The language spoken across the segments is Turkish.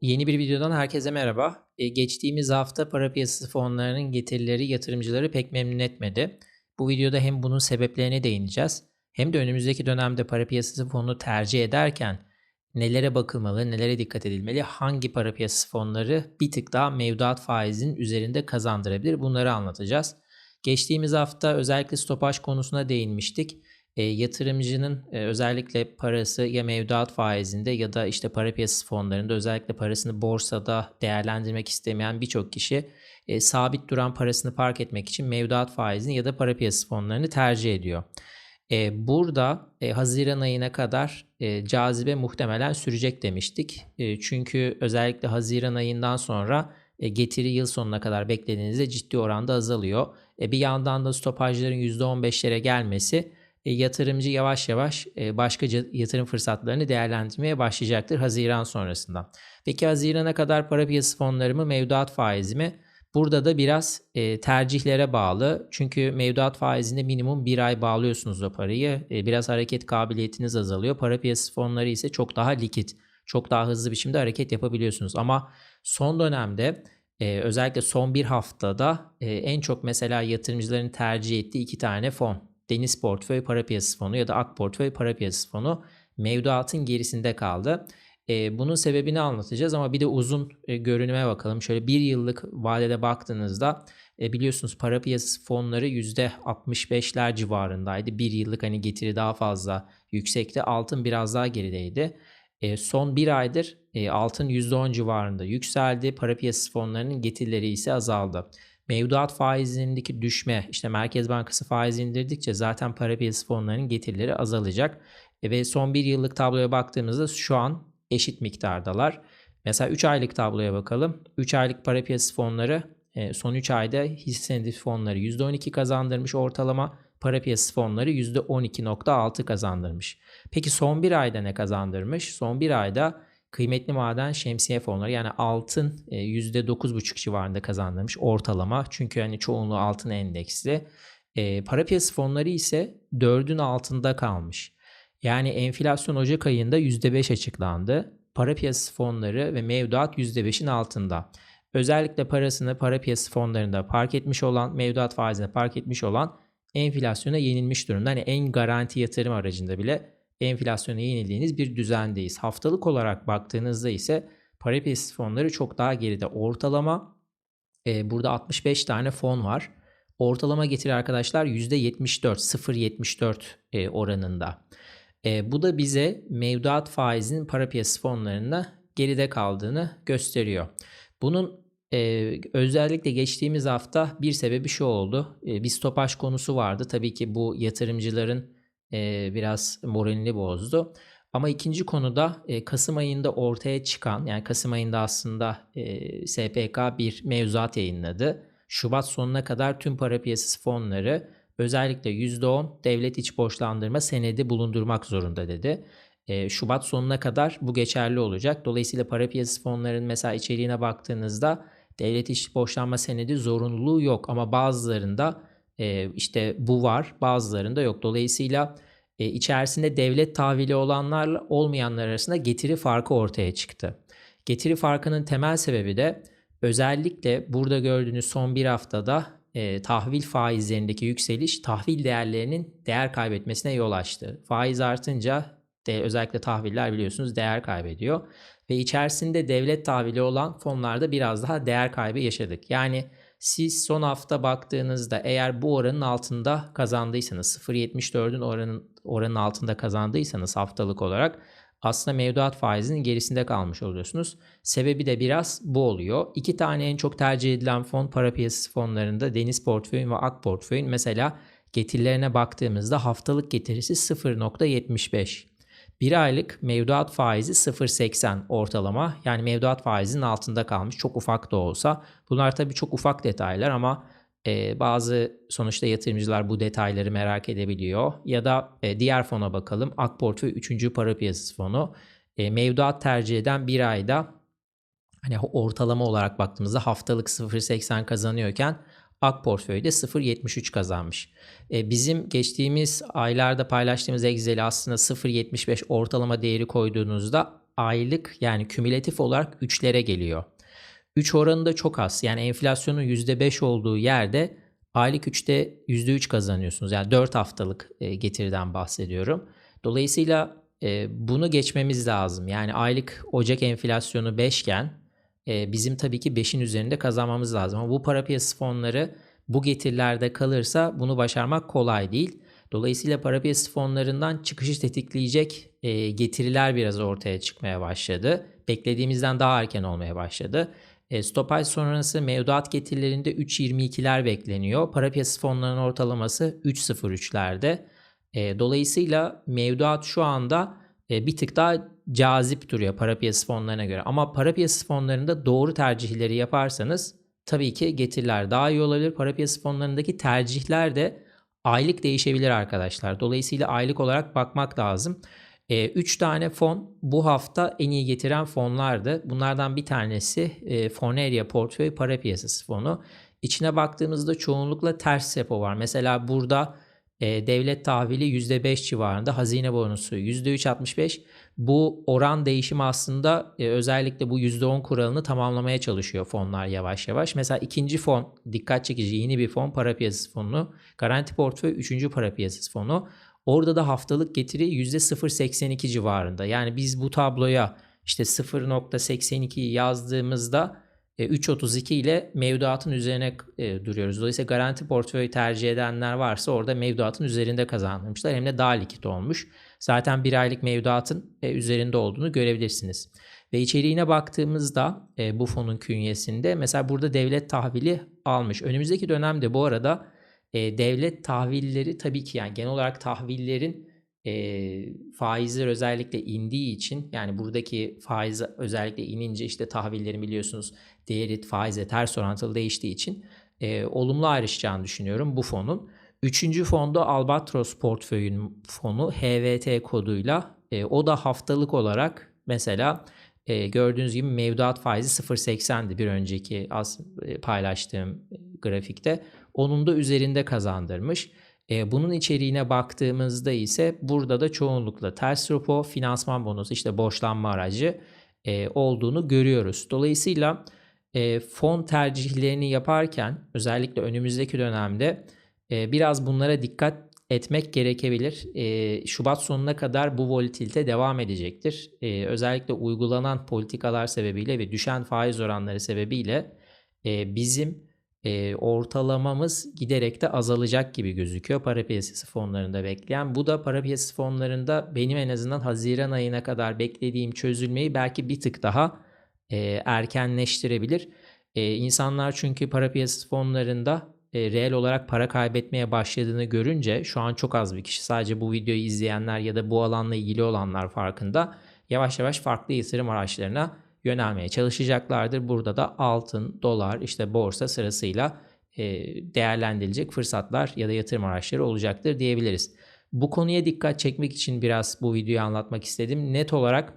Yeni bir videodan herkese merhaba. Ee, geçtiğimiz hafta para piyasası fonlarının getirileri yatırımcıları pek memnun etmedi. Bu videoda hem bunun sebeplerine değineceğiz hem de önümüzdeki dönemde para piyasası fonunu tercih ederken nelere bakılmalı, nelere dikkat edilmeli, hangi para piyasası fonları bir tık daha mevduat faizinin üzerinde kazandırabilir bunları anlatacağız. Geçtiğimiz hafta özellikle stopaj konusuna değinmiştik e, yatırımcının e, özellikle parası ya mevduat faizinde ya da işte para piyasası fonlarında özellikle parasını borsada değerlendirmek istemeyen birçok kişi e, sabit duran parasını park etmek için mevduat faizini ya da para piyasası fonlarını tercih ediyor. E, burada e, Haziran ayına kadar e, cazibe muhtemelen sürecek demiştik. E, çünkü özellikle Haziran ayından sonra e, getiri yıl sonuna kadar beklediğinizde ciddi oranda azalıyor. E, bir yandan da stopajların %15'lere gelmesi yatırımcı yavaş yavaş e, başka yatırım fırsatlarını değerlendirmeye başlayacaktır Haziran sonrasında. Peki Haziran'a kadar para piyasası fonları mı mevduat faizi mi? Burada da biraz e, tercihlere bağlı. Çünkü mevduat faizinde minimum bir ay bağlıyorsunuz o parayı. E, biraz hareket kabiliyetiniz azalıyor. Para piyasası fonları ise çok daha likit. Çok daha hızlı biçimde hareket yapabiliyorsunuz. Ama son dönemde e, özellikle son bir haftada e, en çok mesela yatırımcıların tercih ettiği iki tane fon. Deniz Portföy Para Piyasası Fonu ya da Ak Portföy Para Piyasası Fonu mevduatın gerisinde kaldı. E, bunun sebebini anlatacağız ama bir de uzun e, görünüme bakalım. Şöyle bir yıllık vadede baktığınızda e, biliyorsunuz para piyasası fonları %65'ler civarındaydı. Bir yıllık hani getiri daha fazla yüksekti. Altın biraz daha gerideydi. E, son bir aydır e, altın %10 civarında yükseldi. Para piyasası fonlarının getirileri ise azaldı. Mevduat faizlerindeki düşme, işte Merkez Bankası faiz indirdikçe zaten para piyasası fonlarının getirileri azalacak. E, ve son bir yıllık tabloya baktığımızda şu an eşit miktardalar. Mesela 3 aylık tabloya bakalım. 3 aylık para piyasası fonları e, son 3 ayda hisse senedi fonları %12 kazandırmış ortalama. Para piyasası fonları %12.6 kazandırmış. Peki son bir ayda ne kazandırmış? Son bir ayda kıymetli maden şemsiye fonları yani altın %9,5 e, civarında kazandırmış ortalama. Çünkü hani çoğunluğu altın endeksli. E, para piyasası fonları ise 4'ün altında kalmış. Yani enflasyon Ocak ayında %5 açıklandı. Para piyasası fonları ve mevduat %5'in altında. Özellikle parasını para piyasası fonlarında park etmiş olan, mevduat faizine park etmiş olan enflasyona yenilmiş durumda. Hani en garanti yatırım aracında bile enflasyona yenildiğiniz bir düzendeyiz. Haftalık olarak baktığınızda ise para piyasası fonları çok daha geride. Ortalama e, burada 65 tane fon var. Ortalama getiri arkadaşlar %74, 0.74 e, oranında. E, bu da bize mevduat faizinin para piyasası fonlarında geride kaldığını gösteriyor. Bunun e, özellikle geçtiğimiz hafta bir sebebi şu oldu. E, bir stopaj konusu vardı. Tabii ki bu yatırımcıların e, biraz moralini bozdu. Ama ikinci konuda e, Kasım ayında ortaya çıkan yani Kasım ayında aslında e, SPK bir mevzuat yayınladı. Şubat sonuna kadar tüm para piyasası fonları özellikle %10 devlet iç borçlandırma senedi bulundurmak zorunda dedi. E, Şubat sonuna kadar bu geçerli olacak. Dolayısıyla para piyasası fonlarının mesela içeriğine baktığınızda devlet iç borçlanma senedi zorunluluğu yok ama bazılarında e, işte bu var bazılarında yok. Dolayısıyla e, içerisinde devlet tahvili olanlarla olmayanlar arasında getiri farkı ortaya çıktı. Getiri farkının temel sebebi de özellikle burada gördüğünüz son bir haftada e, tahvil faizlerindeki yükseliş tahvil değerlerinin değer kaybetmesine yol açtı. Faiz artınca de, özellikle tahviller biliyorsunuz değer kaybediyor ve içerisinde devlet tahvili olan fonlarda biraz daha değer kaybı yaşadık. Yani siz son hafta baktığınızda eğer bu oranın altında kazandıysanız 0.74'ün oranın, oranın altında kazandıysanız haftalık olarak aslında mevduat faizinin gerisinde kalmış oluyorsunuz. Sebebi de biraz bu oluyor. İki tane en çok tercih edilen fon para piyasası fonlarında Deniz Portföy'ün ve Ak Portföy'ün mesela getirilerine baktığımızda haftalık getirisi 0.75. Bir aylık mevduat faizi 0.80 ortalama. Yani mevduat faizinin altında kalmış. Çok ufak da olsa. Bunlar tabii çok ufak detaylar ama e, bazı sonuçta yatırımcılar bu detayları merak edebiliyor. Ya da e, diğer fona bakalım. Ak Portföy 3. Para Piyasası Fonu. E, mevduat tercih eden bir ayda hani ortalama olarak baktığımızda haftalık 0.80 kazanıyorken Ak portföyde 0.73 kazanmış. E, bizim geçtiğimiz aylarda paylaştığımız Excel'e aslında 0.75 ortalama değeri koyduğunuzda aylık yani kümülatif olarak 3'lere geliyor. 3 oranı da çok az. Yani enflasyonun %5 olduğu yerde aylık 3'te %3 kazanıyorsunuz. Yani 4 haftalık e, getiriden bahsediyorum. Dolayısıyla e, bunu geçmemiz lazım. Yani aylık Ocak enflasyonu 5 iken e, bizim tabii ki 5'in üzerinde kazanmamız lazım. Ama bu para piyasası fonları bu getirilerde kalırsa bunu başarmak kolay değil. Dolayısıyla para piyasası fonlarından çıkışı tetikleyecek e, getiriler biraz ortaya çıkmaya başladı. Beklediğimizden daha erken olmaya başladı. E, stopaj sonrası mevduat getirilerinde 3.22'ler bekleniyor. Para piyasası fonlarının ortalaması 3.03'lerde. E, dolayısıyla mevduat şu anda e, bir tık daha cazip duruyor para piyasası fonlarına göre. Ama para piyasası fonlarında doğru tercihleri yaparsanız tabii ki getiriler daha iyi olabilir. Para piyasası fonlarındaki tercihler de aylık değişebilir arkadaşlar. Dolayısıyla aylık olarak bakmak lazım. 3 e, tane fon bu hafta en iyi getiren fonlardı. Bunlardan bir tanesi e, Foneria Portföy Para Piyasası Fonu. İçine baktığımızda çoğunlukla ters repo var. Mesela burada e, devlet tahvili %5 civarında, hazine bonusu %3.65. Bu oran değişimi aslında e, özellikle bu %10 kuralını tamamlamaya çalışıyor fonlar yavaş yavaş. Mesela ikinci fon, dikkat çekici yeni bir fon para piyasası fonu. Garanti portföy üçüncü para piyasası fonu. Orada da haftalık getiri %0.82 civarında. Yani biz bu tabloya işte 0.82'yi yazdığımızda 3.32 e, ile mevduatın üzerine e, duruyoruz. Dolayısıyla garanti portföy tercih edenler varsa orada mevduatın üzerinde kazanmışlar. Hem de daha likit olmuş. Zaten bir aylık mevduatın e, üzerinde olduğunu görebilirsiniz. Ve içeriğine baktığımızda bu fonun künyesinde mesela burada devlet tahvili almış. Önümüzdeki dönemde bu arada devlet tahvilleri tabii ki yani genel olarak tahvillerin e, faizler özellikle indiği için yani buradaki faiz özellikle inince işte tahvillerin biliyorsunuz değeri faize ters orantılı değiştiği için e, olumlu ayrışacağını düşünüyorum bu fonun. Üçüncü fonda Albatros portföyün fonu HVT koduyla e, o da haftalık olarak mesela e, gördüğünüz gibi mevduat faizi 0.80'di bir önceki az e, paylaştığım grafikte. Onun da üzerinde kazandırmış. E, bunun içeriğine baktığımızda ise burada da çoğunlukla ters repo, finansman bonosu, işte borçlanma aracı e, olduğunu görüyoruz. Dolayısıyla e, fon tercihlerini yaparken özellikle önümüzdeki dönemde e, biraz bunlara dikkat etmek gerekebilir. E, Şubat sonuna kadar bu volatilite devam edecektir. E, özellikle uygulanan politikalar sebebiyle ve düşen faiz oranları sebebiyle e, bizim e, ortalamamız giderek de azalacak gibi gözüküyor para piyasası fonlarında bekleyen. Bu da para piyasası fonlarında benim en azından Haziran ayına kadar beklediğim çözülmeyi belki bir tık daha e, erkenleştirebilir. E, insanlar çünkü para piyasası fonlarında e, reel olarak para kaybetmeye başladığını görünce şu an çok az bir kişi sadece bu videoyu izleyenler ya da bu alanla ilgili olanlar farkında yavaş yavaş farklı yatırım araçlarına yönelmeye çalışacaklardır. Burada da altın, dolar, işte borsa sırasıyla e, değerlendirilecek fırsatlar ya da yatırım araçları olacaktır diyebiliriz. Bu konuya dikkat çekmek için biraz bu videoyu anlatmak istedim. Net olarak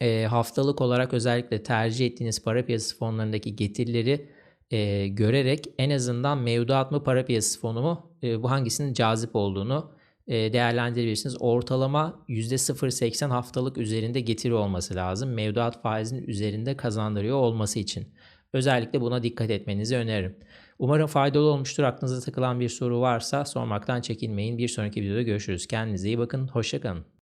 e, haftalık olarak özellikle tercih ettiğiniz para piyasası fonlarındaki getirileri e, görerek en azından mevduat mı para piyasası fonu mu e, bu hangisinin cazip olduğunu e, değerlendirebilirsiniz. Ortalama %0.80 haftalık üzerinde getiri olması lazım. Mevduat faizinin üzerinde kazandırıyor olması için. Özellikle buna dikkat etmenizi öneririm. Umarım faydalı olmuştur. Aklınıza takılan bir soru varsa sormaktan çekinmeyin. Bir sonraki videoda görüşürüz. Kendinize iyi bakın. Hoşçakalın.